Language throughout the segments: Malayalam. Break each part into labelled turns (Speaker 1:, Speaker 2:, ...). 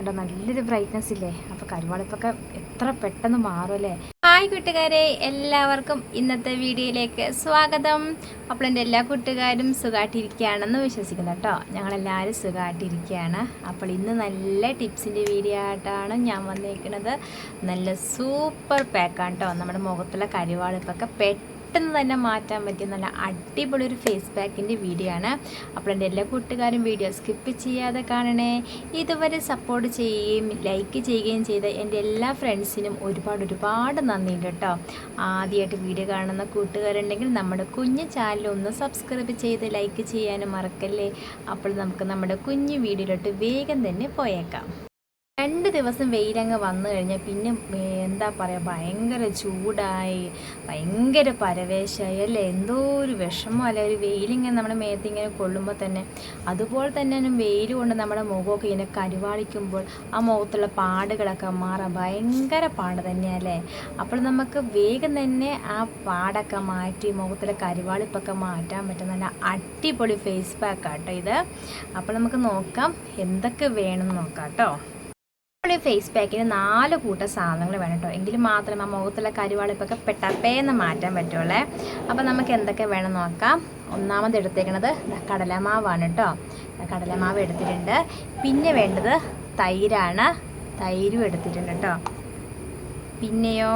Speaker 1: കണ്ടോ നല്ലൊരു ബ്രൈറ്റ്നസ് ഇല്ലേ? അപ്പോൾ കരുവാളിപ്പൊക്കെ എത്ര പെട്ടെന്ന് മാറും അല്ലേ ഹായ് കൂട്ടുകാരെ എല്ലാവർക്കും ഇന്നത്തെ വീഡിയോയിലേക്ക് സ്വാഗതം. അപ്പോൾ എന്റെ എല്ലാ കൂട്ടുകാരും സുഖമായിട്ടിരിക്കുകയാണെന്ന് വിശ്വസിക്കുന്നു കേട്ടോ. ഞങ്ങളെല്ലാവരും സുഖമായിട്ടിരിക്കുകയാണ് അപ്പോൾ ഇന്ന് നല്ല ടിപ്സിന്റെ വീഡിയോ ആയിട്ടാണ് ഞാൻ വന്നിരിക്കുന്നത് നല്ല സൂപ്പർ പാക്കാണ് കേട്ടോ. നമ്മുടെ മുഖത്തുള്ള കരുവാളിപ്പൊക്കെ പെട്ടെന്ന് തന്നെ മാറ്റാൻ പറ്റിയ നല്ല അടിപൊളി ഒരു ഫേസ് പാക്കിന്റെ വീഡിയോ ആണ്. അപ്പോൾ എന്റെ എല്ലാ കൂട്ടുകാരും വീഡിയോ സ്കിപ്പ് ചെയ്യാതെ കാണണേ. ഇതുവരെ സപ്പോർട്ട് ചെയ്യുകയും ലൈക്ക് ചെയ്യുകയും ചെയ്ത എന്റെ എല്ലാ ഫ്രണ്ട്സിനും ഒരുപാട് ഒരുപാട് നന്ദിയുണ്ട് കേട്ടോ. ആദ്യമായിട്ട് വീഡിയോ കാണുന്ന കൂട്ടുകാരുണ്ടെങ്കിൽ നമ്മുടെ കുഞ്ഞു ചാനൽ ഒന്ന് സബ്സ്ക്രൈബ് ചെയ്ത് ലൈക്ക് ചെയ്യാനും മറക്കല്ലേ? അപ്പോൾ നമുക്ക് നമ്മുടെ കുഞ്ഞു വീഡിയോയിലോട്ട് വേഗം തന്നെ പോയേക്കാം. രണ്ട് ദിവസം വെയിലങ്ങ് വന്നു കഴിഞ്ഞാൽ പിന്നെ എന്താ പറയുക ഭയങ്കര ചൂടായി ഭയങ്കര പരവേശമായി അല്ലേ? എന്തോ ഒരു വിഷമം അല്ലെ? ഒരു വെയിലിങ്ങനെ നമ്മുടെ മേത്ത് ഇങ്ങനെ കൊള്ളുമ്പോൾ തന്നെ. അതുപോലെ തന്നെ വെയിൽ കൊണ്ട് നമ്മുടെ മുഖമൊക്കെ ഇങ്ങനെ കരുവാളിക്കുമ്പോൾ ആ മുഖത്തുള്ള പാടുകളൊക്കെ മാറാൻ ഭയങ്കര പാട് തന്നെയല്ലേ അപ്പോൾ നമുക്ക് വേഗം തന്നെ ആ പാടൊക്കെ മാറ്റി മുഖത്തിലെ കരുവാളിപ്പൊക്കെ മാറ്റാൻ പറ്റും. നല്ല അടിപൊളി ഫേസ് പാക്കാട്ടോ ഇത്. അപ്പോൾ നമുക്ക് നോക്കാം എന്തൊക്കെ വേണം നോക്കാം കേട്ടോ. നമ്മൾ ഈ ഫേസ് പാക്കിന് നാല് കൂട്ടം സാധനങ്ങൾ വേണം കേട്ടോ എങ്കിൽ മാത്രമേ ആ മുഖത്തുള്ള കരുവാളിപ്പൊക്കെ പെട്ടപ്പേന്ന് മാറ്റാൻ പറ്റുള്ളേ. അപ്പോൾ നമുക്ക് എന്തൊക്കെ വേണം നോക്കാം. ഒന്നാമത് എടുത്തേക്കണത് കടലമാവാണ് കേട്ടോ കടലമാവ് എടുത്തിട്ടുണ്ട്. പിന്നെ വേണ്ടത് തൈരാണ്. തൈരും എടുത്തിട്ടുണ്ട് കേട്ടോ പിന്നെയോ?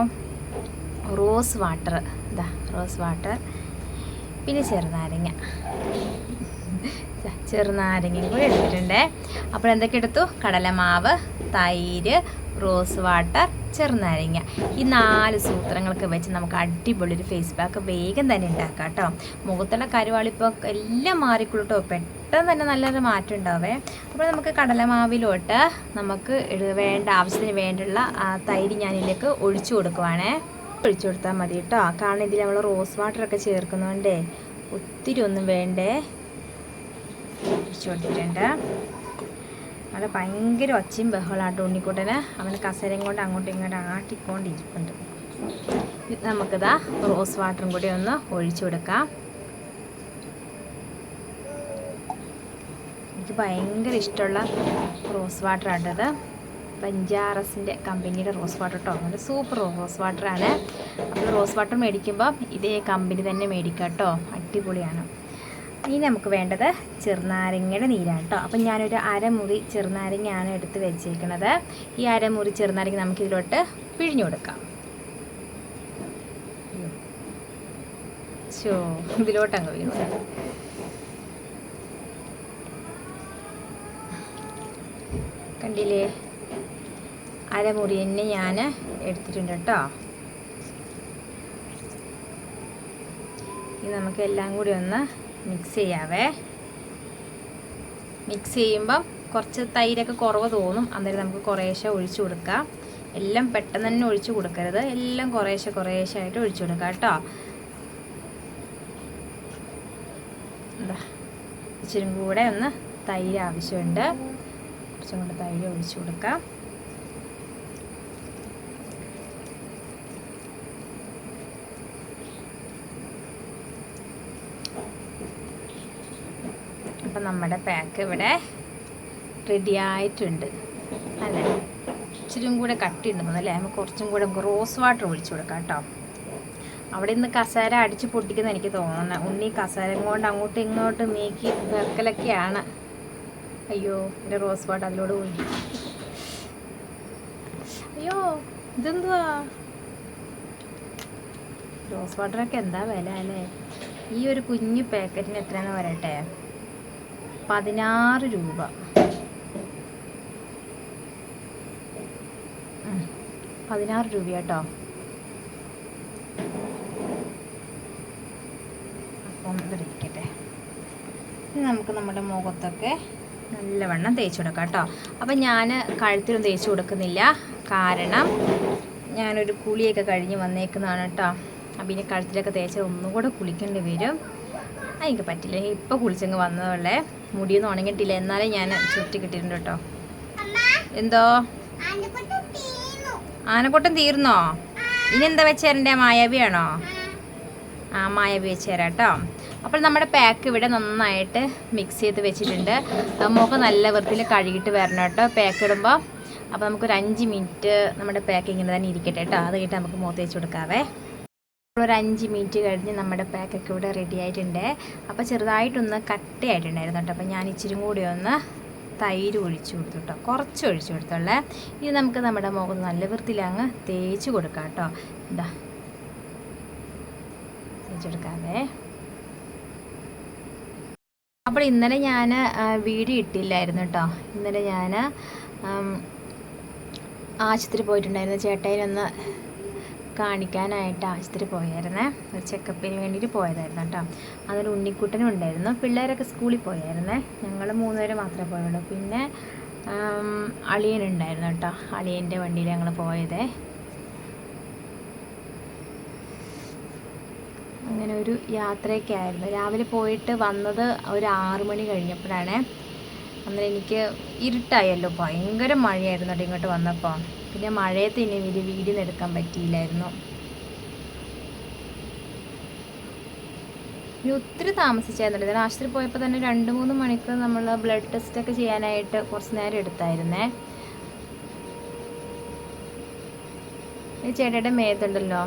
Speaker 1: റോസ് വാട്ടർ ഇതാ റോസ് വാട്ടർ പിന്നെ ചെറുനാരങ്ങ. ചെറുനാരങ്ങയും കൂടി എടുത്തിട്ടുണ്ട്. അപ്പോൾ എന്തൊക്കെ എടുത്തു? കടലമാവ് തൈര് റോസ് വാട്ടർ ചെറുനാരങ്ങ. ഈ നാല് സൂത്രങ്ങളൊക്കെ വെച്ച് നമുക്ക് അടിപൊളി ഒരു ഫേസ് പാക്ക് വേഗം തന്നെ ഉണ്ടാക്കാം കേട്ടോ. മുഖത്തുള്ള കരുവാളിപ്പോൾ എല്ലാം മാറിക്കൊള്ളട്ടോ പെട്ടെന്ന് തന്നെ നല്ലൊരു മാറ്റം ഉണ്ടാവേ. അപ്പോൾ നമുക്ക് കടലമാവിലോട്ട് നമുക്ക് വേണ്ട ആവശ്യത്തിന് വേണ്ടുള്ള തൈര് ഞാനിതിലേക്ക് ഒഴിച്ചു കൊടുക്കുവാണേ. ഒഴിച്ചു കൊടുത്താൽ മതി കേട്ടോ. കാരണം ഇതിൽ നമ്മൾ റോസ് വാട്ടറൊക്കെ ചേർക്കുന്നതുകൊണ്ടേ ഒത്തിരി ഒന്നും വേണ്ടേ. കൊടുത്തിട്ടുണ്ട് അവിടെ ഭയങ്കര ഒച്ചയും ബഹളമായിട്ട് ഉണ്ണിക്കുട്ടന്. അവന് കസേരയും കൊണ്ട് അങ്ങോട്ടും ഇങ്ങോട്ടും ആട്ടിക്കൊണ്ടിരിക്കുന്നുണ്ട് നമുക്കിതാ റോസ് വാട്ടറും കൂടി ഒന്ന് ഒഴിച്ചു കൊടുക്കാം. എനിക്ക് ഭയങ്കര ഇഷ്ടമുള്ള റോസ് വാട്ടർ ആട്ടത് പഞ്ചാറസിന്റെ കമ്പനിയുടെ റോസ് വാട്ടർ കേട്ടോ നല്ല സൂപ്പർ റോസ് വാട്ടറാണ്. അപ്പോൾ റോസ് വാട്ടർ മേടിക്കുമ്പോൾ ഇതേ കമ്പനി തന്നെ മേടിക്കാം കേട്ടോ അടിപൊളിയാണ്. ഇനി നമുക്ക് വേണ്ടത് ചെറുനാരങ്ങയുടെ നീരാണ് കേട്ടോ. അപ്പം ഞാനൊരു അരമുറി ചെറുനാരങ്ങയാണ് എടുത്ത് വെച്ചേക്കുന്നത് ഈ അരമുറി ചെറുനാരങ്ങ നമുക്കിതിലോട്ട് പിഴിഞ്ഞു കൊടുക്കാം. ചോ ഇതിലോട്ടങ്ങ് വീണു കണ്ടില്ലേ? അരമുറി തന്നെ ഞാൻ എടുത്തിട്ടുണ്ട് കേട്ടോ. ഇനി നമുക്ക് എല്ലാം കൂടി ഒന്ന് മിക്സ് ചെയ്യാവേ. മിക്സ് ചെയ്യുമ്പം കുറച്ച് തൈരൊക്കെ കുറവ് തോന്നും. അന്നേരം നമുക്ക് കുറേശ്ശെ ഒഴിച്ചു കൊടുക്കാം. എല്ലാം പെട്ടെന്ന് തന്നെ ഒഴിച്ചു കൊടുക്കരുത്. എല്ലാം കുറേശ്ശെ കുറേശ്ശെ ആയിട്ട് ഒഴിച്ചു കൊടുക്കാം കേട്ടോ. ഇച്ചിരി കൂടെ ഒന്ന് തൈര് ആവശ്യമുണ്ട്. കുറച്ചും കൂടെ തൈര് ഒഴിച്ചു കൊടുക്കാം അപ്പം നമ്മുടെ പാക്ക് ഇവിടെ റെഡി ആയിട്ടുണ്ട്. അല്ലേ? ഇച്ചിരിയും കൂടെ കട്ടിയുണ്ടെന്ന് അല്ലേ? നമുക്ക് കുറച്ചും കൂടെ റോസ് വാട്ടർ ഒഴിച്ചു കൊടുക്കാം കേട്ടോ. അവിടെ നിന്ന് കസേര അടിച്ച് പൊട്ടിക്കുന്ന എനിക്ക് തോന്നുന്നത് ഉണ്ണി കസേര കൊണ്ട് അങ്ങോട്ടും ഇങ്ങോട്ടും നീക്കി വെക്കലൊക്കെയാണ്. അയ്യോ എന്റെ റോസ് വാട്ടർ അതിലൂടെ പോയി. അയ്യോ ഇതെന്തുവാ? റോസ് വാട്ടറൊക്കെ എന്താ വില അല്ലേ? ഈ ഒരു കുഞ്ഞു പാക്കറ്റിന് എത്രയാണെന്ന് പറയട്ടെ? പതിനാറ് രൂപ. പതിനാറ് രൂപ കേട്ടോ അപ്പം ഇതിരിക്കട്ടെ ഇനി നമുക്ക് നമ്മുടെ മുഖത്തൊക്കെ നല്ലവണ്ണം തേച്ച് കൊടുക്കാം കേട്ടോ. അപ്പം ഞാൻ കഴുത്തിലും തേച്ച് കൊടുക്കുന്നില്ല. കാരണം ഞാനൊരു കുളിയൊക്കെ കഴിഞ്ഞ് വന്നേക്കുന്നതാണ് കേട്ടോ. അപ്പം ഇനി കഴുത്തിലൊക്കെ തേച്ച് ഒന്നുകൂടെ കുളിക്കേണ്ടി വരും. എനിക്ക് പറ്റില്ല. ഇപ്പോൾ കുളിച്ചങ്ങ് വന്നതല്ലേ. മുടിയൊന്നും ഉണങ്ങിട്ടില്ല എന്നാലേ ഞാൻ ചുറ്റി കിട്ടിയിട്ടുണ്ട് കേട്ടോ. എന്തോ? ആനക്കൂട്ടം തീർന്നോ? ഇനി എന്താ വെച്ചേരന്റെ മായാവിയാണോ ആ മായാവി വെച്ചേരാ കേട്ടോ. അപ്പോൾ നമ്മുടെ പാക്ക് ഇവിടെ നന്നായിട്ട് മിക്സ് ചെയ്ത് വെച്ചിട്ടുണ്ട്. മുഖം നല്ല വൃത്തിയിൽ കഴുകിയിട്ട് വരണം കേട്ടോ പാക്ക് ഇടുമ്പോൾ അപ്പോൾ നമുക്കൊരു അഞ്ച് മിനിറ്റ് നമ്മുടെ പാക്ക് ഇങ്ങനെ തന്നെ ഇരിക്കട്ടെ കേട്ടോ. അത് കഴിഞ്ഞിട്ട് നമുക്ക് മുഖത്ത് വെച്ച് കൊടുക്കാവേ. ഒരു അഞ്ച് മിനിറ്റ് കഴിഞ്ഞ് നമ്മുടെ പാക്കൊക്കെ ഇവിടെ റെഡി ആയിട്ടുണ്ട്. അപ്പോൾ ചെറുതായിട്ടൊന്ന് കട്ടയായിട്ടുണ്ടായിരുന്നു കേട്ടോ. അപ്പോൾ ഞാൻ ഇച്ചിരി കൂടി ഒന്ന് തൈര് ഒഴിച്ചു കൊടുത്തു കേട്ടോ. കുറച്ച് ഒഴിച്ചു കൊടുത്തോളേ ഇനി നമുക്ക് നമ്മുടെ മുഖത്ത് നല്ല വൃത്തിയിൽ അങ്ങ് തേച്ച് കൊടുക്കാം കേട്ടോ. എന്താ തേച്ച് കൊടുക്കാമേ അപ്പോൾ ഇന്നലെ ഞാൻ വീഡിയോ ഇട്ടില്ലായിരുന്നു കേട്ടോ. ഇന്നലെ ഞാൻ ആശുപത്രി പോയിട്ടുണ്ടായിരുന്നു. ചേട്ടായിനൊന്ന് കാണിക്കാനായിട്ട് ആശുപത്രി പോയായിരുന്നേ. ഒരു ചെക്കപ്പിന് വേണ്ടിയിട്ട് പോയതായിരുന്നു കേട്ടോ. അതൊരു ഉണ്ണിക്കുട്ടനും ഉണ്ടായിരുന്നു. പിള്ളേരൊക്കെ സ്കൂളിൽ പോയായിരുന്നേ. ഞങ്ങൾ മൂന്നുപേര് മാത്രമേ പോയുള്ളൂ. പിന്നെ അളിയനുണ്ടായിരുന്നു കേട്ടോ. അളിയന്റെ വണ്ടിയിൽ ഞങ്ങൾ പോയത്. അങ്ങനെ ഒരു യാത്രയൊക്കെയായിരുന്നു രാവിലെ പോയിട്ട് വന്നത് ഒരു ആറു മണി കഴിഞ്ഞപ്പോഴാണ്. അന്നേരം എനിക്ക് ഇരുട്ടായല്ലോ. ഭയങ്കര മഴയായിരുന്നു കേട്ടോ ഇങ്ങോട്ട് വന്നപ്പോൾ. പിന്നെ മഴയത്ത് ഇനി വലിയ വീഡിയോ എടുക്കാൻ പറ്റിയില്ലായിരുന്നു. ഇനി ഒത്തിരി താമസിച്ചായിരുന്നു ഇതിന് ആശുപത്രി പോയപ്പോൾ തന്നെ രണ്ട് മൂന്ന് മണിക്കൂർ നമ്മൾ ബ്ലഡ് ടെസ്റ്റ് ഒക്കെ ചെയ്യാനായിട്ട് കുറച്ച് നേരം എടുത്തായിരുന്നേ. ഈ ചേട്ടയുടെ മേത്തുണ്ടല്ലോ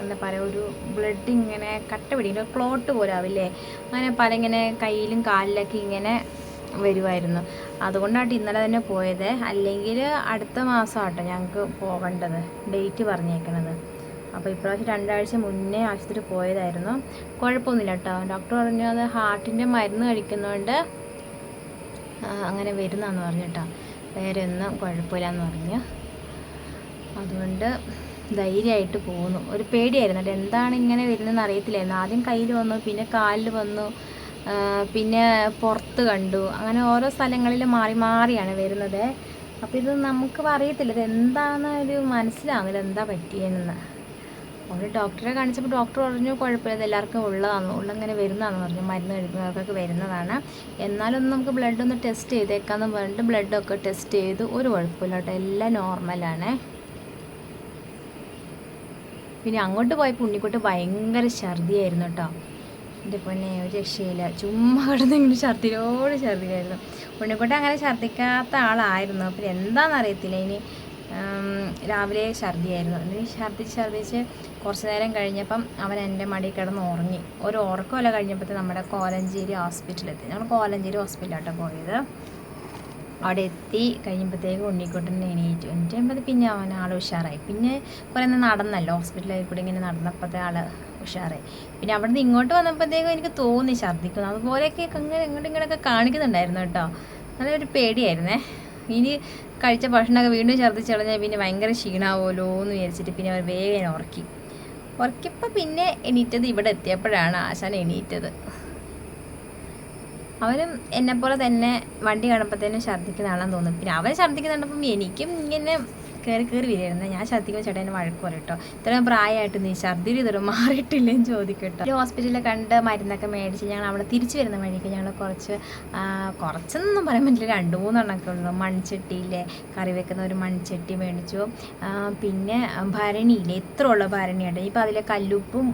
Speaker 1: എന്താ പറയുക ഒരു ബ്ലഡ് ഇങ്ങനെ കട്ട പിടിക്കുന്ന ക്ലോട്ട് പോലെ ആവില്ലേ അങ്ങനെ പല ഇങ്ങനെ കയ്യിലും കാലിലൊക്കെ ഇങ്ങനെ വരുമായിരുന്നു അതുകൊണ്ടാണ് ഇന്നലെ തന്നെ പോയത്. അല്ലെങ്കിൽ അടുത്ത മാസമാട്ടോ ഞങ്ങൾക്ക് പോകേണ്ടത്. ഡേറ്റ് പറഞ്ഞേക്കണത്. അപ്പോൾ ഇപ്രാവശ്യം രണ്ടാഴ്ച മുന്നേ ആശുപത്രി പോയതായിരുന്നു. കുഴപ്പമൊന്നുമില്ല കേട്ടോ. ഡോക്ടർ പറഞ്ഞു അത് ഹാർട്ടിന്റെ മരുന്ന് കഴിക്കുന്നതുകൊണ്ട് അങ്ങനെ വരുന്നതെന്ന് പറഞ്ഞു കേട്ടോ. വേറെ ഒന്നും കുഴപ്പമില്ലെന്ന് പറഞ്ഞു. അതുകൊണ്ട് ധൈര്യമായിട്ട് പോകുന്നു ഒരു പേടിയായിരുന്നു. എന്താണ് ഇങ്ങനെ വരുന്നതെന്ന് അറിയത്തില്ലായിരുന്നു. ആദ്യം കയ്യിൽ വന്നു പിന്നെ കാലിൽ വന്നു പിന്നെ പുറത്ത് കണ്ടു. അങ്ങനെ ഓരോ സ്ഥലങ്ങളിൽ മാറി മാറിയാണ് വരുന്നത്. അപ്പോൾ ഇത് നമുക്ക് അറിയത്തില്ല. ഇത് എന്താണെന്ന് ഒരു മനസ്സിലാവുന്നില്ല. എന്താ പറ്റിയെന്ന്. ഒരു ഡോക്ടറെ കാണിച്ചപ്പോൾ ഡോക്ടർ പറഞ്ഞു കുഴപ്പമില്ല. എല്ലാവർക്കും ഉള്ളതാണ് ഉള്ളങ്ങനെ വരുന്നതാണെന്ന് പറഞ്ഞു. മരുന്ന് കഴിക്കുന്നവർക്കൊക്കെ വരുന്നതാണ്. എന്നാലൊന്ന് നമുക്ക് ബ്ലഡ് ഒന്ന് ടെസ്റ്റ് ചെയ്തേക്കാന്ന് പറഞ്ഞിട്ട് ബ്ലഡൊക്കെ ടെസ്റ്റ് ചെയ്തു. ഒരു കുഴപ്പമില്ല കേട്ടോ. എല്ലാം നോർമലാണ് പിന്നെ അങ്ങോട്ട് പോയപ്പോൾ ഉണ്ണിക്കോട്ട് ഭയങ്കര ഛർദിയായിരുന്നു കേട്ടോ. എന്റെ പൊന്നെ ഒരു രക്ഷയില്ല. ചുമ്മാ കിടന്ന് ഇങ്ങനെ ഛർദിലോട് ഛർദിയായിരുന്നു ഉണ്ണിക്കുട്ടി അങ്ങനെ ഛർദിക്കാത്ത ആളായിരുന്നു. അപ്പം എന്താണെന്ന് അറിയത്തില്ല. ഇനി രാവിലെ ഛർദിയായിരുന്നു. എന്നിട്ട് ഛർദിച്ച് ഛർദിച്ച് കുറച്ച് നേരം കഴിഞ്ഞപ്പം അവൻ എന്റെ മടി കിടന്ന് ഉറങ്ങി. ഒരു ഉറക്കമല്ല കഴിഞ്ഞപ്പോഴത്തെ നമ്മുടെ കോലഞ്ചേരി ഹോസ്പിറ്റലെത്തി. ഞങ്ങൾ കോലഞ്ചേരി ഹോസ്പിറ്റലാട്ടോ പോയത്. അവിടെ എത്തി കഴിയുമ്പോഴത്തേക്ക് ഉണ്ണിക്കുട്ടൻ എണീറ്റു. എണീറ്റ് പിന്നെ അവൻ ആൾ ഉഷാറായി. പിന്നെ കുറേ നടന്നല്ലോ. ഹോസ്പിറ്റലിൽ കൂടി ഇങ്ങനെ നടന്നപ്പോഴത്തെ ആൾ ഉഷാറായി പിന്നെ അവിടെ നിന്ന് ഇങ്ങോട്ട് വന്നപ്പോഴത്തേക്കും എനിക്ക് തോന്നി ഛർദ്ദിക്കുന്നു. അതുപോലെയൊക്കെ അങ്ങനെ ഇങ്ങോട്ടും ഇങ്ങോട്ടൊക്കെ കാണിക്കുന്നുണ്ടായിരുന്നു കേട്ടോ. നല്ലൊരു പേടിയായിരുന്നേ. ഇനി കഴിച്ച ഭക്ഷണമൊക്കെ വീണ്ടും ഛർദ്ദിച്ച് കളഞ്ഞാൽ പിന്നെ ഭയങ്കര ക്ഷീണാവുമല്ലോ എന്ന് വിചാരിച്ചിട്ട് പിന്നെ അവർ വേഗം ഉറക്കി. ഉറക്കിയപ്പോൾ പിന്നെ എണീറ്റത് ഇവിടെ എത്തിയപ്പോഴാണ് ആശാൻ എണീറ്റത്. അവനും എന്നെപ്പോലെ തന്നെ വണ്ടി കാണുമ്പോഴത്തേനും ഛർദ്ദിക്കുന്ന ആളാന്ന് തോന്നുന്നു പിന്നെ അവൻ ഛർദ്ദിക്കുന്നുണ്ടപ്പം എനിക്കും ഇങ്ങനെ കയറി കയറി വരികയായിരുന്നു ഞാൻ ഛർദ്ദിക്കുമ്പോൾ ചേട്ടൻ എന്നെ വഴക്ക് പറയും കേട്ടോ ഇത്രയും പ്രായമായിട്ട് നീ ഛർദ്ദി ഇതൊരു മാറിയിട്ടില്ലെന്ന് ചോദിക്കട്ടോ ഒരു ഹോസ്പിറ്റലിൽ കണ്ട് മരുന്നൊക്കെ മേടിച്ച് ഞങ്ങൾ അവിടെ തിരിച്ചു വരുന്ന വഴിക്ക് ഞങ്ങൾ കുറച്ച് കുറച്ചൊന്നും പറയാൻ പറ്റില്ല. രണ്ട് മൂന്നെണ്ണമൊക്കെ ഉള്ളു. മൺചട്ടിയിലെ കറി വെക്കുന്ന ഒരു മൺചട്ടി മേടിച്ചു. പിന്നെ ഭരണിയില്ലേ എത്ര ഉള്ള ഭരണിയുണ്ട് ഇപ്പോൾ അതിലെ കല്ലുപ്പും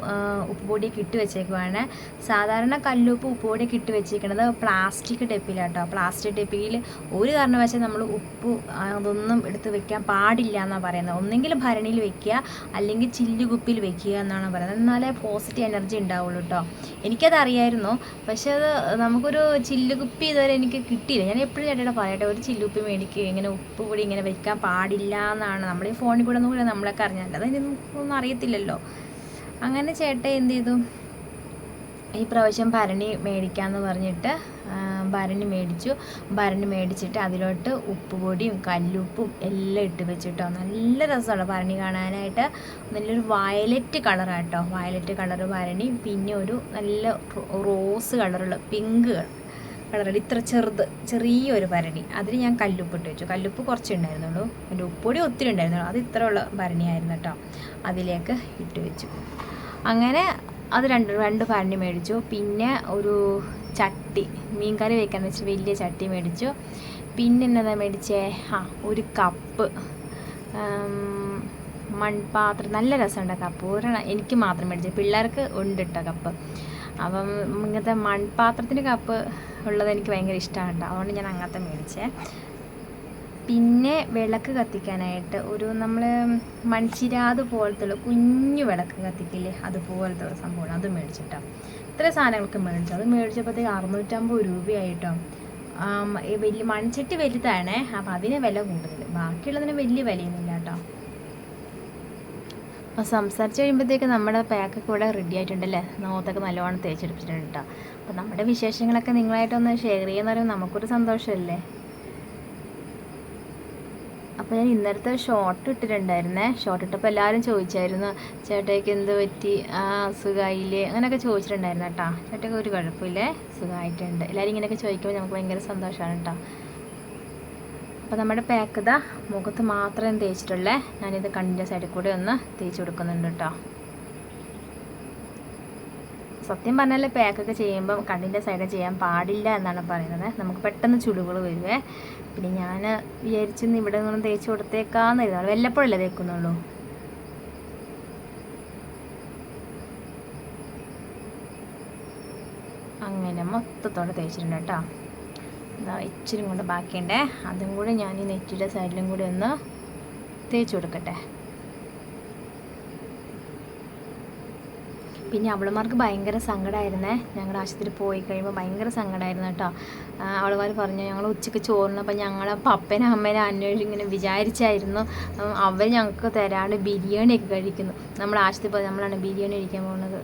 Speaker 1: ഉപ്പുപൊടിയൊക്കെ ഇട്ട് വെച്ചേക്കുവാണ്. സാധാരണ കല്ലുപ്പ് ഉപ്പുപൊടിയൊക്കെ ഇട്ട് വെച്ചേക്കുന്നത് പ്ലാസ്റ്റിക് ഡെപ്പിലാട്ടോ പ്ലാസ്റ്റിക് ഡെപ്പിയിൽ ഒരു കാരണവശാൽ നമ്മൾ ഉപ്പ് അതൊന്നും എടുത്ത് വെക്കാൻ പാടില്ല. എന്നാണ് പറയുന്നത്. ഒന്നെങ്കിൽ ഭരണിയിൽ വെക്കുക അല്ലെങ്കിൽ ചില്ലുകുപ്പിയിൽ വെക്കുക എന്നാണ് പറയുന്നത്. എന്നാലേ പോസിറ്റീവ് എനർജി ഉണ്ടാവുള്ളൂ കേട്ടോ എനിക്കത് അറിയായിരുന്നു. പക്ഷെ അത് നമുക്കൊരു ചില്ലുകുപ്പി ഇതുവരെ എനിക്ക് കിട്ടിയില്ല. ഞാൻ എപ്പോഴും ചേട്ടയുടെ പറയട്ടെ ഒരു ചില്ലുകുപ്പി മേടിക്കുക ഇങ്ങനെ ഉപ്പ് കൂടി ഇങ്ങനെ വെക്കാൻ പാടില്ല എന്നാണ്. നമ്മുടെ ഈ ഫോണിൽ കൂടെ ഒന്നും നമ്മളൊക്കെ അറിഞ്ഞാൽ അത് നമുക്കൊന്നും അറിയത്തില്ലല്ലോ. അങ്ങനെ ചേട്ടൻ എന്ത് ചെയ്തു? ഈ പ്രാവശ്യം ഭരണി മേടിക്കാമെന്ന് പറഞ്ഞിട്ട് ഭരണി മേടിച്ചു. ഭരണി മേടിച്ചിട്ട് അതിലോട്ട് ഉപ്പുപൊടിയും കല്ലുപ്പും എല്ലാം ഇട്ട് വെച്ചിട്ടോ. നല്ല രസമുള്ള ഭരണി കാണാനായിട്ട്? നല്ലൊരു വയലറ്റ് കളറാട്ടോ. വയലറ്റ് കളർ ഭരണി പിന്നെ ഒരു നല്ല റോസ് കളറുള്ള പിങ്ക് കളറുള്ള ഇത്ര ചെറുത് ചെറിയൊരു ഭരണി. അതിൽ ഞാൻ കല്ലുപ്പ് ഇട്ട് വെച്ചു. കല്ലുപ്പ് കുറച്ച് ഉണ്ടായിരുന്നുള്ളൂ. അതിന്റെ ഉപ്പൊടി ഒത്തിരി ഉണ്ടായിരുന്നുള്ളൂ. അത് ഇത്രയുള്ള ഉള്ള ഭരണിയായിരുന്നു കേട്ടോ. അതിലേക്ക് ഇട്ട് വെച്ചു. അങ്ങനെ അത് രണ്ട് രണ്ട് ഭരണി മേടിച്ചു. പിന്നെ ഒരു ചട്ടി മീൻ കറി വെക്കാൻ വെച്ചാൽ വലിയ ചട്ടി മേടിച്ചു. പിന്നെ എന്നതാ മേടിച്ചേ? ആ ഒരു കപ്പ് മൺപാത്രം. നല്ല രസമുണ്ട് കപ്പ്. ഒരെണ്ണം എനിക്ക് മാത്രം മേടിച്ചത് പിള്ളേർക്ക് ഉണ്ട് കേട്ടോ കപ്പ്. അപ്പം ഇങ്ങനത്തെ മൺപാത്രത്തിന് കപ്പ് ഉള്ളത് എനിക്ക് ഭയങ്കര ഇഷ്ടമാണ് കേട്ടോ അതുകൊണ്ട് ഞാൻ അങ്ങനത്തെ മേടിച്ചേ. പിന്നെ വിളക്ക് കത്തിക്കാനായിട്ട് ഒരു നമ്മൾ മൺചിരാത് പോലത്തുള്ള കുഞ്ഞു വിളക്ക് കത്തിക്കില്ലേ? അതുപോലത്തെ ഒരു സംഭവമാണ്. അത് മേടിച്ചിട്ടോ. ഇത്ര സാധനങ്ങൾക്ക് മേടിച്ചു. അത് മേടിച്ചപ്പോഴത്തേക്ക് അറുന്നൂറ്റമ്പത് രൂപയായിട്ടോ. വലിയ മൺചട്ടി വലുതാണേ. അപ്പം അതിന് വില കൂടുതൽ ബാക്കിയുള്ളതിന് വലിയ വിലയൊന്നുമില്ല കേട്ടോ. അപ്പോൾ സംസാരിച്ച് കഴിയുമ്പോഴത്തേക്ക് നമ്മുടെ പാക്കൊക്കെ ഇവിടെ റെഡി ആയിട്ടുണ്ടല്ലേ? നോത്തൊക്കെ നല്ലവണ്ണം തേച്ചെടുപ്പിച്ചിട്ടുണ്ട് കേട്ടോ. അപ്പോൾ നമ്മുടെ വിശേഷങ്ങളൊക്കെ നിങ്ങളായിട്ടൊന്ന് ഷെയർ ചെയ്യുന്നവരും നമുക്കൊരു സന്തോഷമല്ലേ? അപ്പോൾ ഞാൻ ഇന്നലത്തെ ഷോർട്ട് ഇട്ടിട്ടുണ്ടായിരുന്നേ. ഷോർട്ട് ഇട്ടപ്പോൾ എല്ലാവരും ചോദിച്ചായിരുന്നു ചേട്ടയ്ക്ക് എന്ത് പറ്റി? ആ സുഖമായില്ലേ അങ്ങനെയൊക്കെ ചോദിച്ചിട്ടുണ്ടായിരുന്നു കേട്ടോ. ചേട്ടയ്ക്ക് ഒരു കുഴപ്പമില്ലേ? സുഖമായിട്ടുണ്ട്. എല്ലാവരും ഇങ്ങനെയൊക്കെ ചോദിക്കുമ്പോൾ നമുക്ക് ഭയങ്കര സന്തോഷമാണ് കേട്ടോ. അപ്പോൾ നമ്മുടെ പാക്ക് ഇതാ മുഖത്ത് മാത്രം തേച്ചിട്ടുള്ളേ. ഞാനിത് കണ്ണിന്റെ സൈഡിൽ കൂടെ ഒന്ന് തേച്ച് കൊടുക്കുന്നുണ്ട് കേട്ടോ. സത്യം പറഞ്ഞാൽ പാക്കൊക്കെ ചെയ്യുമ്പം കണ്ണിന്റെ സൈഡ് ചെയ്യാൻ പാടില്ല എന്നാണ് പറയുന്നത്. നമുക്ക് പെട്ടെന്ന് ചുളിവുകൾ വരുവേ. പിന്നെ ഞാൻ വിചാരിച്ചിന്ന് ഇവിടെ നിന്നും തേച്ച് കൊടുത്തേക്കാന്ന് കരുതാണ് വല്ലപ്പോഴല്ലേ തേക്കുന്നുള്ളൂ? അങ്ങനെ മൊത്തത്തോടെ തേച്ചിട്ടുണ്ട് കേട്ടോ. എന്താ ഇച്ചിരി കൊണ്ട് ബാക്കിയുണ്ടേ. അതും കൂടെ ഞാൻ ഈ നെറ്റിയുടെ സൈഡിലും കൂടി ഒന്ന് തേച്ച് കൊടുക്കട്ടെ. പിന്നെ അവളുമാർക്ക് ഭയങ്കര സങ്കടമായിരുന്നേ ഞങ്ങളുടെ ആശുപത്രി പോയി കഴിയുമ്പോൾ ഭയങ്കര സങ്കടമായിരുന്നു കേട്ടോ. അവളുമാർ പറഞ്ഞു ഞങ്ങൾ ഉച്ചയ്ക്ക് ചോറിനപ്പോൾ ഞങ്ങളെ പപ്പനും അമ്മേനെ അന്വേഷിച്ച് ഇങ്ങനെ വിചാരിച്ചായിരുന്നു. അവർ ഞങ്ങൾക്ക് തരാണ്ട് ബിരിയാണിയൊക്കെ കഴിക്കുന്നു. നമ്മൾ ആശുപത്രി പോയി നമ്മളാണ് ബിരിയാണി കഴിക്കാൻ പോകുന്നത്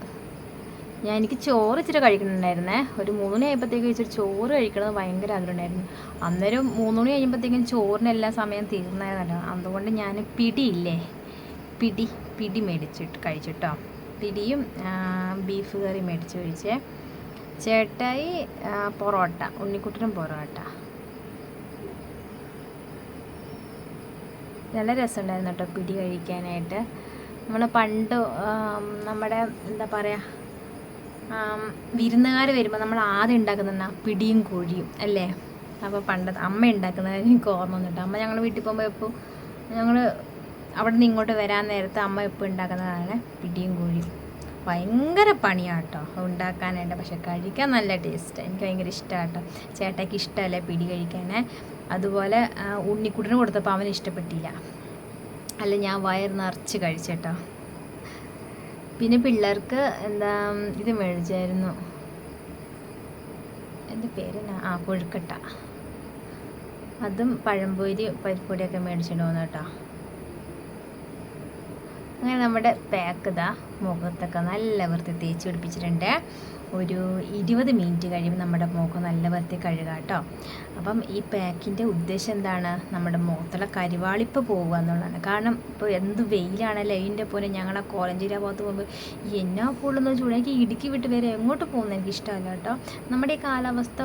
Speaker 1: ഞാൻ എനിക്ക് ചോറ് ഇച്ചിരി കഴിക്കണുണ്ടായിരുന്നേ. ഒരു മൂന്ന് മണി ആയപ്പോഴത്തേക്കും ഇച്ചിരി ചോറ് കഴിക്കണമെന്ന് ഭയങ്കര ആഗ്രഹമുണ്ടായിരുന്നു. അന്നേരം മൂന്ന് മണി കഴിയുമ്പോഴത്തേക്കും ചോറിന് എല്ലാ സമയം തീർന്നായിരുന്നല്ലോ. അതുകൊണ്ട് ഞാൻ പിടിയില്ലേ? പിടി പിടി മേടിച്ചിട്ട് കഴിച്ചിട്ടോ. പിടിയും ബീഫ് കറി മേടിച്ച് കഴിച്ചേ. ചേട്ടായി പൊറോട്ട ഉണ്ണിക്കുട്ടനും പൊറോട്ട. നല്ല രസമുണ്ടായിരുന്നു കേട്ടോ പിടി കഴിക്കാനായിട്ട്. നമ്മൾ പണ്ട് നമ്മുടെ എന്താ പറയുക വിരുന്നുകാർ വരുമ്പോൾ നമ്മൾ ആദ്യം ഉണ്ടാക്കുന്ന പിടിയും കോഴിയും അല്ലേ? അപ്പോൾ പണ്ട് അമ്മ ഉണ്ടാക്കുന്നത് എനിക്ക് ഓർമ്മ വന്നിട്ട്. അമ്മ ഞങ്ങൾ വീട്ടിൽ പോകുമ്പോൾ എപ്പോൾ ഞങ്ങൾ അവിടെ നിന്ന് ഇങ്ങോട്ട് വരാൻ നേരത്ത് അമ്മ ഇപ്പം ഉണ്ടാക്കുന്നതാണ് പിടിയും കോഴിയും. ഭയങ്കര പണിയാണ് കേട്ടോ ഉണ്ടാക്കാനായിട്ട്. പക്ഷെ കഴിക്കാൻ നല്ല ടേസ്റ്റ് എനിക്ക് ഭയങ്കര ഇഷ്ടമാണ് കേട്ടോ ചേട്ടയ്ക്ക് ഇഷ്ടമല്ലേ പിടി കഴിക്കാനേ? അതുപോലെ ഉണ്ണിക്കുട്ടിന് കൊടുത്തപ്പോൾ അവന് ഇഷ്ടപ്പെട്ടില്ല. അല്ല ഞാൻ വയർ നിറച്ച് കഴിച്ചേട്ടോ. പിന്നെ പിള്ളേർക്ക് എന്താ ഇത് മേടിച്ചായിരുന്നു. എന്റെ പേരെന്നാ? ആ കൊഴുക്കട്ട. അതും പഴംപൊരി പരിപ്പൊടിയൊക്കെ മേടിച്ചിട്ട് കേട്ടോ അങ്ങനെ നമ്മുടെ പാക്ക് ഇതാ മുഖത്തൊക്കെ നല്ല വൃത്തി തേച്ച് പിടിപ്പിച്ചിട്ടുണ്ട്. ഒരു ഇരുപത് മിനിറ്റ് കഴിയുമ്പോൾ നമ്മുടെ മുഖം നല്ല വൃത്തി കഴുകാം കേട്ടോ അപ്പം ഈ പാക്കിന്റെ ഉദ്ദേശം എന്താണ്? നമ്മുടെ മുഖത്തുള്ള കരിവാളിപ്പ് പോവുക എന്നുള്ളതാണ്. കാരണം ഇപ്പോൾ എന്ത് വെയിലാണല്ലേ അതിന്റെ പോലെ ഞങ്ങളെ കോലഞ്ചേരി ഭാഗത്ത് പോകുമ്പോൾ എന്നാ പൊള്ളുന്ന ചൂട് എനിക്ക് ഇടുക്കി വിട്ട് വരെ എങ്ങോട്ട് പോകുന്നത് എനിക്ക് ഇഷ്ടമല്ല കേട്ടോ. നമ്മുടെ ഈ കാലാവസ്ഥ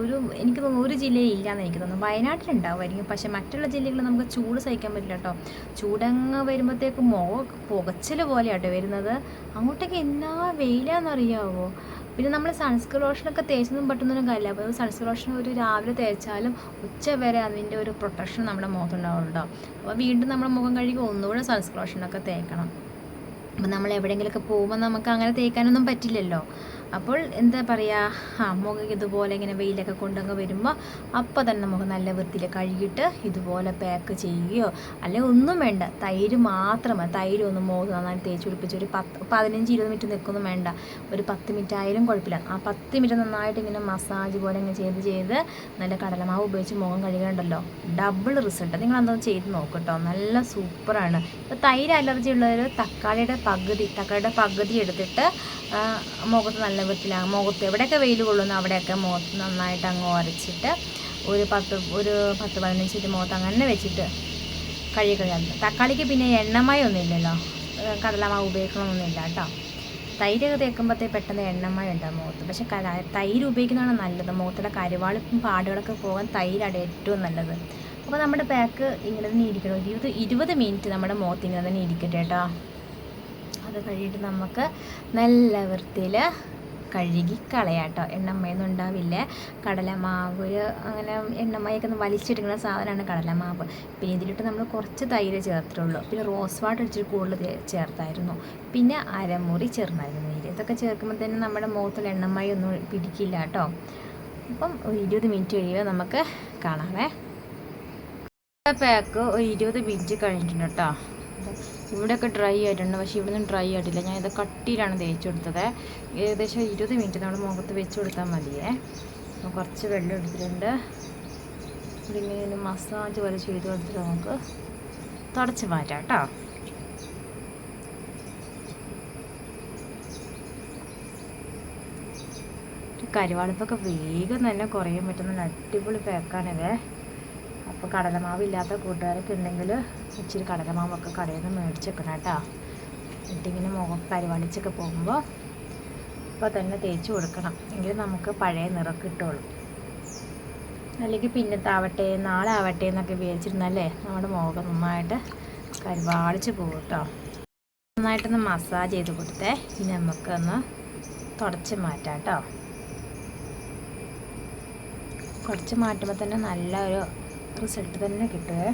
Speaker 1: ഒരു എനിക്ക് തോന്നുന്നു ഒരു ജില്ലയിൽ ഇല്ലയെന്ന് എനിക്ക് തോന്നുന്നു. വയനാട്ടിലുണ്ടാവുമായിരിക്കും. പക്ഷേ മറ്റുള്ള ജില്ലകളിൽ നമുക്ക് ചൂട് സഹിക്കാൻ പറ്റില്ല കേട്ടോ. ചൂടങ്ങ് വരുമ്പോഴത്തേക്ക് മുഖം പുകച്ചിൽ പോലെയാട്ടോ വരുന്നത്. അങ്ങോട്ടേക്ക് എന്നാ വെയിലാണെന്നറിയാവോ പിന്നെ നമ്മൾ സൺസ്ക്രീൻ ലോഷനൊക്കെ തേച്ചൊന്നും പറ്റുന്നൊന്നും കാര്യമില്ല. അപ്പോൾ സൺസ്ക്രീൻ ലോഷൻ ഒരു രാവിലെ തേച്ചാലും ഉച്ച വരെ അതിന്റെ ഒരു പ്രൊട്ടക്ഷൻ നമ്മുടെ മുഖത്തുണ്ടാവുള്ളൂ അപ്പോൾ വീണ്ടും നമ്മുടെ മുഖം കഴുകി ഒന്നുകൂടെ സൺസ്ക്രീൻ ലോഷനൊക്കെ തേക്കണം. അപ്പം നമ്മൾ എവിടെയെങ്കിലുമൊക്കെ പോകുമ്പോൾ നമുക്ക് അങ്ങനെ തേക്കാനൊന്നും പറ്റില്ലല്ലോ. അപ്പോൾ എന്താ പറയുക ആ മുഖം ഇതുപോലെ ഇങ്ങനെ വെയിലൊക്കെ കൊണ്ടങ്ങ് വരുമ്പോൾ അപ്പോൾ തന്നെ നമുക്ക് നല്ല വൃത്തിയിൽ കഴുകിയിട്ട് ഇതുപോലെ പാക്ക് ചെയ്യുകയോ അല്ലെങ്കിൽ ഒന്നും വേണ്ട തൈര് മാത്രം തൈര് ഒന്ന് മുഖം നന്നായി തേച്ച് പിടിപ്പിച്ച് ഒരു പത്ത് പതിനഞ്ച് ഇരുപത് മിനിറ്റ് നിൽക്കൊന്നും വേണ്ട. ഒരു പത്ത് മിനിറ്റ് ആയാലും കുഴപ്പമില്ല. ആ പത്ത് മിനിറ്റ് നന്നായിട്ട് ഇങ്ങനെ മസാജ് പോലെ ഇങ്ങനെ ചെയ്ത് ചെയ്ത് നല്ല കടലമാവ് ഉപയോഗിച്ച് മുഖം കഴുകണ്ടല്ലോ. ഡബിൾ റിസൾട്ട് നിങ്ങൾ എന്തോ ചെയ്ത് നോക്കട്ടോ. കേട്ടോ നല്ല സൂപ്പറാണ് ഇപ്പോൾ തൈര് അലർജി ഉള്ളവർ തക്കാളിയുടെ പകുതി തക്കാളിയുടെ പകുതി എടുത്തിട്ട് മുഖത്ത് നല്ല വൃത്തിയിലാകും മുഖത്ത് എവിടെയൊക്കെ വെയിൽ കൊള്ളുന്നു അവിടെയൊക്കെ മുഖത്ത് നന്നായിട്ട് അങ്ങ് ഉരച്ചിട്ട് ഒരു പത്ത് ഒരു പത്ത് പതിനഞ്ച് മിനിറ്റ് മുഖത്ത് അങ്ങനെ വെച്ചിട്ട് കഴുകി കഴിയാം തക്കാളിക്ക് പിന്നെ എണ്ണമയം ഒന്നും ഇല്ലല്ലോ. ഏഹ് കടലമാവ് ഉപയോഗിക്കണമെന്നൊന്നുമില്ല കേട്ടോ. തൈര് തേക്കുമ്പോഴത്തേ പെട്ടെന്ന് എണ്ണമയം ഉണ്ടാകും മുഖത്ത്. പക്ഷെ തൈര് ഉപയോഗിക്കുന്നതാണ് നല്ലത്. മുഖത്തിലെ കരുവാളിപ്പും പാടുകളൊക്കെ പോകാൻ തൈരാണ് ഏറ്റവും നല്ലത്. അപ്പോൾ നമ്മുടെ പാക്ക് ഇങ്ങനെ തന്നെ ഇരിക്കണം. ഒരു ഇരുപത് ഇരുപത് മിനിറ്റ് നമ്മുടെ മുഖത്ത് ഇങ്ങനെ തന്നെ ഇരിക്കട്ടെ കേട്ടോ. അത് കഴിഞ്ഞിട്ട് നമുക്ക് നല്ല വൃത്തിയിൽ കഴുകി കളയാട്ടോ കേട്ടോ എണ്ണമയൊന്നും ഉണ്ടാവില്ല കടലമാവ് അങ്ങനെ എണ്ണമയൊക്കെ ഒന്ന് വലിച്ചെടുക്കുന്ന സാധനമാണ് കടലമാവ്. പിന്നെ ഇതിലിട്ട് നമ്മൾ കുറച്ച് തൈര് ചേർത്തിട്ടുള്ളൂ. പിന്നെ റോസ് വാട്ടർ ഇച്ചിരി കൂടുതൽ ചേർത്തായിരുന്നു. പിന്നെ അരമുറി ചെറുനാരങ്ങ നീര്. ഇതൊക്കെ ചേർക്കുമ്പോൾ തന്നെ നമ്മുടെ മുഖത്തിൽ എണ്ണമയൊന്നും പിടിക്കില്ല കേട്ടോ അപ്പം ഒരു ഇരുപത് മിനിറ്റ് കഴിയുമ്പോൾ നമുക്ക് കാണാമേ പാക്ക് ഒരു ഇരുപത് മിനിറ്റ് കഴിഞ്ഞിട്ടുണ്ട് കേട്ടോ. ഇവിടെയൊക്കെ ഡ്രൈ ആയിട്ടുണ്ട്. പക്ഷേ ഇവിടെ നിന്ന് ഡ്രൈ ആയിട്ടില്ല. ഞാൻ ഇത് കട്ടിയിലാണ് തേച്ച് കൊടുത്തത്. ഏകദേശം ഇരുപത് മിനിറ്റ് നമ്മൾ മുഖത്ത് വെച്ച് കൊടുത്താൽ മതിയേ. കുറച്ച് വെള്ളം എടുത്തിട്ടുണ്ട്. ഒരു മസാജ് പോലെ ചെയ്ത് കൊടുത്തിട്ട് നമുക്ക് തുടച്ച് മാറ്റാം കേട്ടോ. കരിവാളിപ്പൊക്കെ വേഗം തന്നെ കുറയാൻ പറ്റുന്ന അടിപൊളി പാക്കാണിത് അപ്പോൾ കടലമാവ് ഇല്ലാത്ത കൂട്ടുകാരൊക്കെ ഉണ്ടെങ്കിൽ ഇച്ചിരി കടലമാവൊക്കെ കടയിൽ നിന്ന് മേടിച്ച് വെക്കണം കേട്ടോ. എന്നിട്ടിങ്ങനെ മുഖം പരിപാലിച്ചൊക്കെ പോകുമ്പോൾ ഇപ്പോൾ തന്നെ തേച്ച് കൊടുക്കണം. എങ്കിൽ നമുക്ക് പഴയ നിറം കിട്ടുള്ളൂ. അല്ലെങ്കിൽ പിന്നത്താവട്ടെ നാളെ ആവട്ടെ എന്നൊക്കെ വിചാരിച്ചിരുന്നല്ലേ? നമ്മുടെ മുഖം നന്നായിട്ട് പരിപാലിച്ച് പോകും കേട്ടോ. നന്നായിട്ടൊന്ന് മസാജ് ചെയ്ത് കൊടുത്തേ. ഇനി നമുക്കൊന്ന് തുടച്ച് മാറ്റാം കേട്ടോ. കുറച്ച് മാറ്റുമ്പോൾ തന്നെ നല്ല ഒരു റിസൾട്ട് തന്നെ കിട്ടുമേ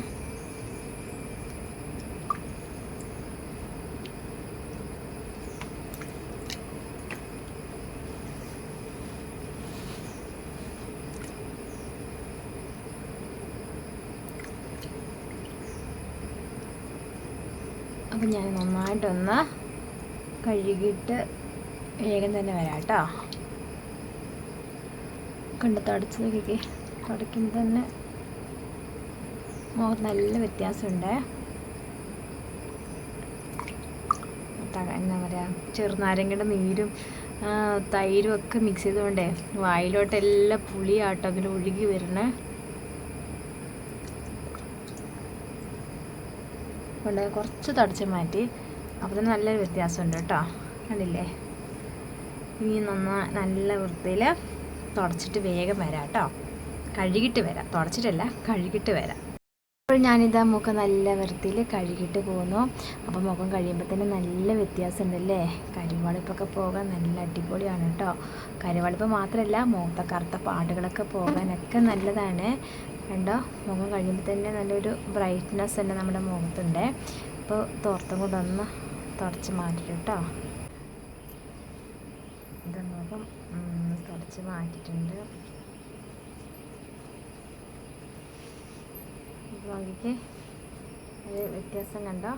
Speaker 1: അപ്പം ഞാൻ നന്നായിട്ടൊന്ന് കഴുകിയിട്ട് വേഗം തന്നെ വരാം കേട്ടോ കണ്ട് തടിച്ച് നോക്കിക്കേ തുടയ്ക്കുമ്പോൾ തന്നെ മുഖത്ത് നല്ല വ്യത്യാസമുണ്ട്. എന്താ പറയുക ചെറുനാരങ്ങയുടെ നീരും തൈരും ഒക്കെ മിക്സ് ചെയ്തുകൊണ്ടേ വായിലോട്ട് എല്ലാം പുളിയാട്ടോ അങ്ങനെ ഒഴുകി വരണേ. കൊണ്ട് കുറച്ച് തടച്ച് മാറ്റി അപ്പോൾ തന്നെ നല്ലൊരു വ്യത്യാസമുണ്ട് കേട്ടോ. കണ്ടില്ലേ? ഇനി നന്നാ നല്ല വൃത്തിയിൽ തുടച്ചിട്ട് വേഗം വരാം കേട്ടോ. കഴുകിയിട്ട് വരാം. തുടച്ചിട്ടല്ല കഴുകിയിട്ട് വരാം. അപ്പോൾ ഞാനിതാ മുഖം നല്ല വൃത്തിയിൽ കഴുകിയിട്ട് പോകുന്നു അപ്പോൾ മുഖം കഴിയുമ്പോൾ തന്നെ നല്ല വ്യത്യാസമുണ്ടല്ലേ? കരിവാളിപ്പൊക്കെ പോകാൻ നല്ല അടിപൊളിയാണ് കേട്ടോ. കരിവാളിപ്പ് മാത്രമല്ല മുഖത്തെ കറുത്ത പാടുകളൊക്കെ പോകാനൊക്കെ നല്ലതാണ്. കണ്ടോ? മുഖം കഴിയുമ്പോൾ തന്നെ നല്ലൊരു ബ്രൈറ്റ്നെസ് തന്നെ നമ്മുടെ മുഖത്തുണ്ട്. അപ്പോൾ തോർത്തും ഒന്ന് തുടച്ച് മാറ്റിട്ട് കേട്ടോ. ഇത് മുഖം തുടച്ച് മാറ്റിയിട്ടുണ്ട്. നോക്കിക്കേ. ഒരു വ്യത്യാസം കണ്ടോ?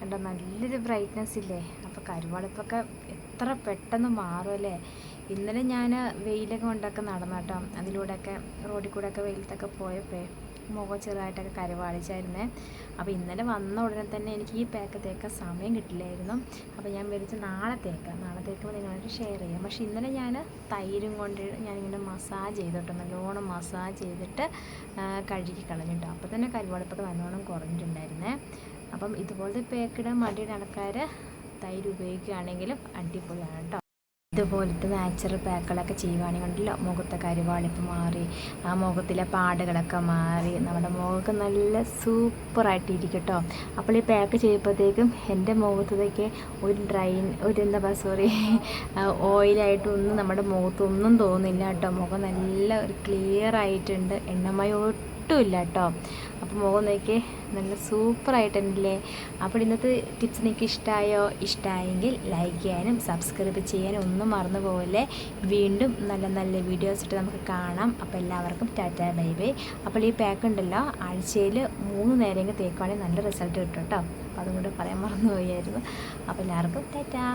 Speaker 1: കണ്ടോ? നല്ലൊരു ബ്രൈറ്റ്നെസ് ഇല്ലേ? അപ്പോൾ കരുവാളിപ്പൊക്കെ എത്ര പെട്ടെന്ന് മാറും അല്ലേ ഇന്നലെ ഞാൻ വെയിലൊക്കെ കൊണ്ടൊക്കെ നടന്നു കേട്ടോ അതിലൂടെയൊക്കെ റോഡിൽ കൂടെയൊക്കെ വെയിലത്തൊക്കെ പോയപ്പോൾ മുഖം ചെറുതായിട്ടൊക്കെ കരുവാളിച്ചായിരുന്നേ. അപ്പോൾ ഇന്നലെ വന്ന ഉടനെ തന്നെ എനിക്ക് ഈ പാക്ക് തേക്കാൻ സമയം കിട്ടില്ലായിരുന്നു. അപ്പോൾ ഞാൻ വിളിച്ച് നാളെ തേക്കാം. നാളെ തേക്കുമ്പോൾ നിങ്ങളായിട്ട് ഷെയർ ചെയ്യാം. പക്ഷേ ഇന്നലെ ഞാൻ തൈരും കൊണ്ട് ഞാനിങ്ങനെ മസാജ് ചെയ്തിട്ട് നല്ലോണം മസാജ് ചെയ്തിട്ട് കഴുകി കളഞ്ഞിട്ടോ. അപ്പോൾ തന്നെ കരുവാളിപ്പൊക്കെ നല്ലോണം കുറഞ്ഞിട്ടുണ്ടായിരുന്നേ. അപ്പം ഇതുപോലത്തെ പാക്കിടാൻ മടിയുടെ ആൾക്കാർ തൈര് ഉപയോഗിക്കുകയാണെങ്കിലും അടിപൊളിയാണ് കേട്ടോ ഇതുപോലത്തെ നാച്ചുറൽ പാക്കുകളൊക്കെ ചെയ്യുവാണെങ്കിൽ ഉണ്ടല്ലോ മുഖത്തെ കരുവാളിപ്പ് മാറി ആ മുഖത്തിലെ പാടുകളൊക്കെ മാറി. നമ്മുടെ മുഖമൊക്കെ നല്ല സൂപ്പറായിട്ട് കേട്ടോ അപ്പോൾ ഈ പാക്ക് ചെയ്യുമ്പോഴത്തേക്കും എന്റെ മുഖത്തേക്ക് ഒരു ഡ്രൈൻ ഒരു എന്താ പറയുക സോറി ഓയിലായിട്ടൊന്നും നമ്മുടെ മുഖത്തൊന്നും തോന്നില്ല കേട്ടോ. മുഖം നല്ല ഒരു ക്ലിയർ ആയിട്ടുണ്ട്. എണ്ണമയം ഒട്ടുമില്ല കേട്ടോ അപ്പോൾ മുഖം നോക്കി നല്ല സൂപ്പറായിട്ടുണ്ടല്ലേ അപ്പോൾ ഇന്നത്തെ ടിപ്സ് നിങ്ങൾക്ക് ഇഷ്ടമായോ ഇഷ്ടമായെങ്കിൽ ലൈക്ക് ചെയ്യാനും സബ്സ്ക്രൈബ് ചെയ്യാനും ഒന്നും മറന്നു പോകല്ലേ വീണ്ടും നല്ല നല്ല വീഡിയോസ് ഇട്ട് നമുക്ക് കാണാം. അപ്പോൾ എല്ലാവർക്കും ടാറ്റ ബൈ ബൈ. അപ്പോൾ ഈ പാക്ക് ഉണ്ടല്ലോ ആഴ്ചയിൽ മൂന്ന് നേരം തേക്കുവാണെങ്കിൽ നല്ല റിസൾട്ട് കിട്ടും കേട്ടോ. അപ്പോൾ അതും കൂടെ പറയാൻ മറന്നു പോയായിരുന്നു. അപ്പോൾ എല്ലാവർക്കും ടാറ്റാ.